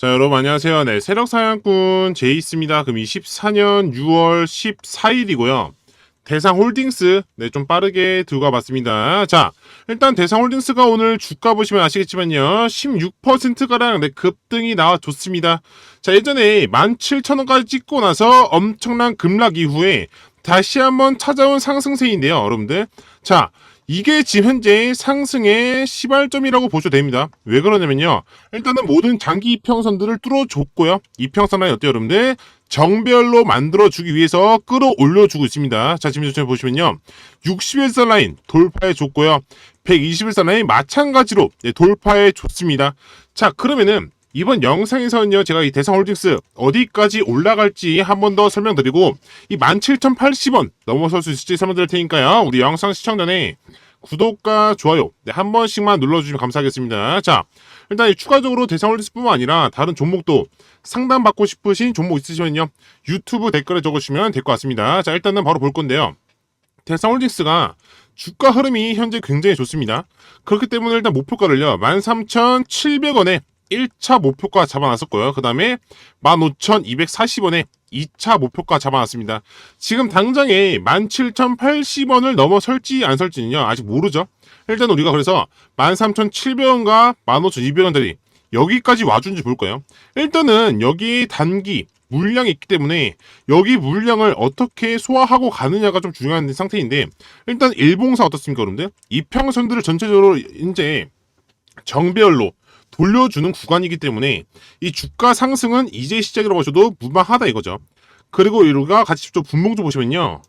자, 여러분 안녕하세요. 네, 세력 사냥꾼 제이스입니다. 그럼 24년 6월 14일이고요. 대상 홀딩스 네, 좀 빠르게 들고 와봤습니다. 자, 일단 대상 홀딩스가 오늘 주가 보시면 아시겠지만요. 16%가량 네, 급등이 나와줬습니다. 자, 예전에 17,000원까지 찍고 나서 엄청난 급락 이후에 다시 한번 찾아온 상승세인데요, 여러분들. 자, 이게 지금 현재 상승의 시발점이라고 보셔도 됩니다. 왜 그러냐면요. 일단은 모든 장기 이평선들을 뚫어줬고요. 이평선 라인 어때요, 여러분들? 정별로 만들어주기 위해서 끌어올려주고 있습니다. 자, 지금 저처럼 보시면요. 61선 라인 돌파해줬고요. 121선 라인 마찬가지로 예, 돌파해줬습니다. 자, 그러면은 이번 영상에서는요, 제가 이 대상홀딩스 어디까지 올라갈지 한 번 더 설명드리고, 이 17,080원 넘어설 수 있을지 설명드릴 테니까요, 우리 영상 시청 전에 구독과 좋아요 네, 한 번씩만 눌러주시면 감사하겠습니다. 자, 일단 이 추가적으로 대상홀딩스뿐만 아니라 다른 종목도 상담받고 싶으신 종목 있으시면요, 유튜브 댓글에 적으시면 될 것 같습니다. 자, 일단은 바로 볼 건데요. 대상 홀딩스가 주가 흐름이 현재 굉장히 좋습니다. 그렇기 때문에 일단 목표가를요, 13,700원에 1차 목표가 잡아놨었고요. 그 다음에 15,240원에 2차 목표가 잡아놨습니다. 지금 당장에 17,080원을 넘어설지 안 설지는요, 아직 모르죠. 일단 우리가 그래서 13,700원과 15,200원짜리 여기까지 와준지 볼 거예요. 일단은 여기 단기 물량이 있기 때문에 여기 물량을 어떻게 소화하고 가느냐가 좀 중요한 상태인데 일단 일봉사 어떻습니까, 여러분들? 이평선들을 전체적으로 이제 정배열로 돌려주는 구간이기 때문에 이 주가 상승은 이제 시작이라고 하셔도 무방하다 이거죠. 그리고 우리가 같이 좀 분봉 좀 보시면요.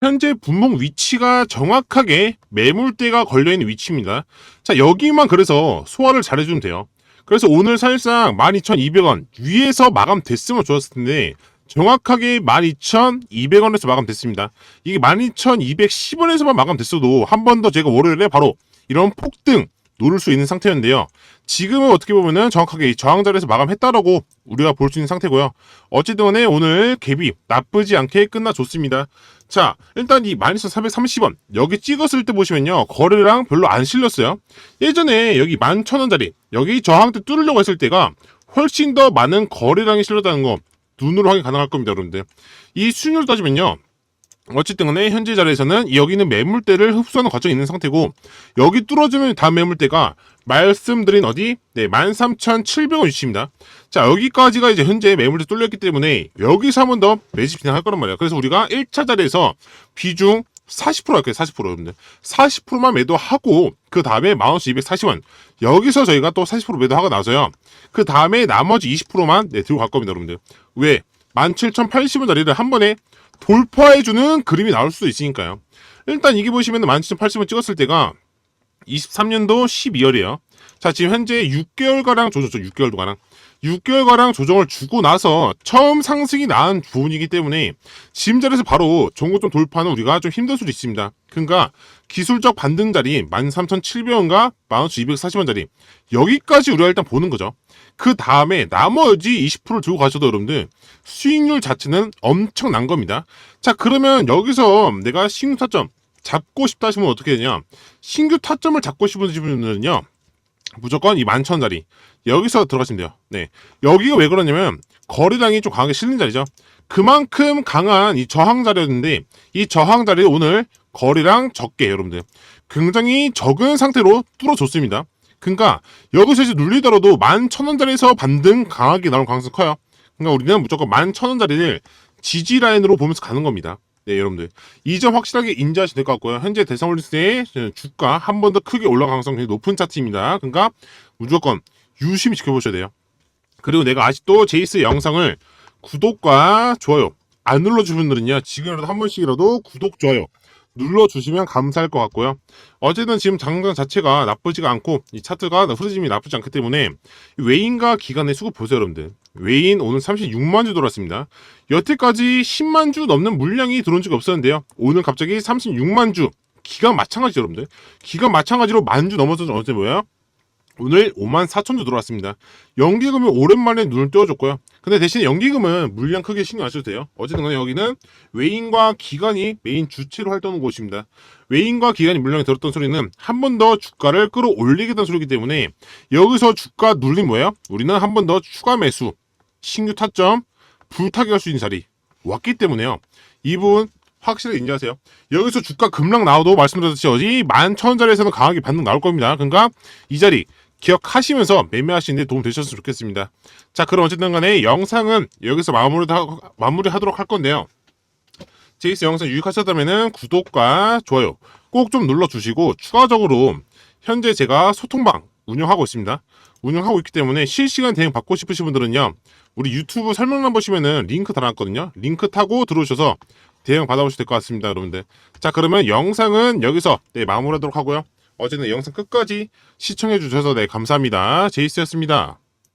현재 분봉 위치가 정확하게 매물대가 걸려있는 위치입니다. 자, 여기만 그래서 소화를 잘해주면 돼요. 그래서 오늘 사실상 12,200원 위에서 마감됐으면 좋았을 텐데 정확하게 12,200원에서 마감됐습니다. 이게 12,210원에서만 마감됐어도 한 번 더 제가 월요일에 바로 이런 폭등 노릴 수 있는 상태였는데요. 지금은 어떻게 보면은 정확하게 이 저항 자리에서 마감했다라고 우리가 볼 수 있는 상태고요. 어쨌든 간에 오늘 갭이 나쁘지 않게 끝나줬습니다. 자, 일단 이 12,430원 여기 찍었을 때 보시면요. 거래량 별로 안 실렸어요. 예전에 여기 11,000원짜리 여기 저항 때 뚫으려고 했을 때가 훨씬 더 많은 거래량이 실렸다는 거 눈으로 확인 가능할 겁니다, 여러분들. 이 수익률 따지면요. 어쨌든 간에 현재 자리에서는 여기는 매물대를 흡수하는 과정이 있는 상태고 여기 뚫어주면 다음 매물대가 말씀드린 어디? 네, 13,700원 위치입니다. 자, 여기까지가 이제 현재 매물대 뚫렸기 때문에 여기서 한 번 더 매집 진행할 거란 말이에요. 그래서 우리가 1차 자리에서 비중 40% 할게요, 40% 여러분들. 40%만 매도하고, 그 다음에 15,240원. 여기서 저희가 또 40% 매도하고 나서요. 그 다음에 나머지 20%만 네, 들고 갈 겁니다, 여러분들. 왜? 17,080원짜리를 한 번에 돌파해주는 그림이 나올 수도 있으니까요. 일단 이게 보시면 17,080원 찍었을 때가 23년도 12월이에요. 자, 지금 현재 6개월가량 조정죠. 6개월가량. 6개월가량 조정을 주고 나서 처음 상승이 나은 부분이기 때문에 지금 자리에서 바로 종고점 돌파는 우리가 좀 힘들 수도 있습니다. 그러니까 기술적 반등 자리 13,700원과 15,240원짜리 여기까지 우리가 일단 보는 거죠. 그 다음에 나머지 20%를 들고 가셔도 여러분들 수익률 자체는 엄청난 겁니다. 자 그러면 여기서 내가 신규 타점 잡고 싶다 하시면 어떻게 되냐 신규 타점을 잡고 싶은 분들은요 무조건 이 만천짜리 여기서 들어가시면 돼요. 네 여기가 왜 그러냐면 거래량이 좀 강하게 실린 자리죠. 그만큼 강한 이 저항 자리였는데 이 저항 자리 오늘 거래량 적게 여러분들 굉장히 적은 상태로 뚫어줬습니다. 그러니까 여기서 이제 눌리더라도 11,000원짜리에서 반등 강하게 나올 가능성이 커요. 그러니까 우리는 무조건 11,000원짜리를 지지 라인으로 보면서 가는 겁니다. 네, 여러분들. 이 점 확실하게 인지하시면 될 것 같고요. 현재 대상올리스의 주가 한 번 더 크게 올라갈 가능성이 굉장히 높은 차트입니다. 그러니까 무조건 유심히 지켜보셔야 돼요. 그리고 내가 아직도 제이스 영상을 구독과 좋아요 안 눌러주신 분들은요. 지금이라도 한 번씩이라도 구독, 좋아요 눌러주시면 감사할 것 같고요. 어쨌든 지금 장장 자체가 나쁘지가 않고 이 차트가 흐름이 나쁘지 않기 때문에 외인과 기관의 수급 보세요 여러분들. 외인 오늘 36만 주 돌았습니다. 여태까지 10만 주 넘는 물량이 들어온 적이 없었는데요. 오늘 갑자기 36만 주 기간 마찬가지죠 여러분들. 기간 마찬가지로 만 주 넘어서 어제 뭐야? 오늘 5만 4천도 들어왔습니다. 연기금이 오랜만에 눈을 띄워줬고요. 근데 대신 연기금은 물량 크게 신경 안 써도 돼요. 어쨌든 간에 여기는 외인과 기관이 메인 주체로 활동하는 곳입니다. 외인과 기관이 물량이 들었던 소리는 한 번 더 주가를 끌어올리겠다는 소리이기 때문에 여기서 주가 눌림 뭐예요? 우리는 한 번 더 추가 매수, 신규 타점, 불타기할 수 있는 자리 왔기 때문에요. 이 부분 확실히 인지하세요. 여기서 주가 급락 나와도 말씀드렸듯이 어디 만천 자리에서는 강하게 반등 나올 겁니다. 그러니까 이 자리 기억하시면서 매매하시는데 도움 되셨으면 좋겠습니다. 자, 그럼 어쨌든 간에 영상은 여기서 마무리, 하도록 할 건데요. 제이스 영상 유익하셨다면 구독과 좋아요 꼭 좀 눌러주시고 추가적으로 현재 제가 소통방 운영하고 있습니다. 운영하고 있기 때문에 실시간 대응 받고 싶으신 분들은요. 우리 유튜브 설명란 보시면은 링크 달아놨거든요. 링크 타고 들어오셔서 대응 받아보시면 될 것 같습니다, 여러분들. 자, 그러면 영상은 여기서 네, 마무리하도록 하고요. 어제는 영상 끝까지 시청해 주셔서 네, 감사합니다. 제이스였습니다.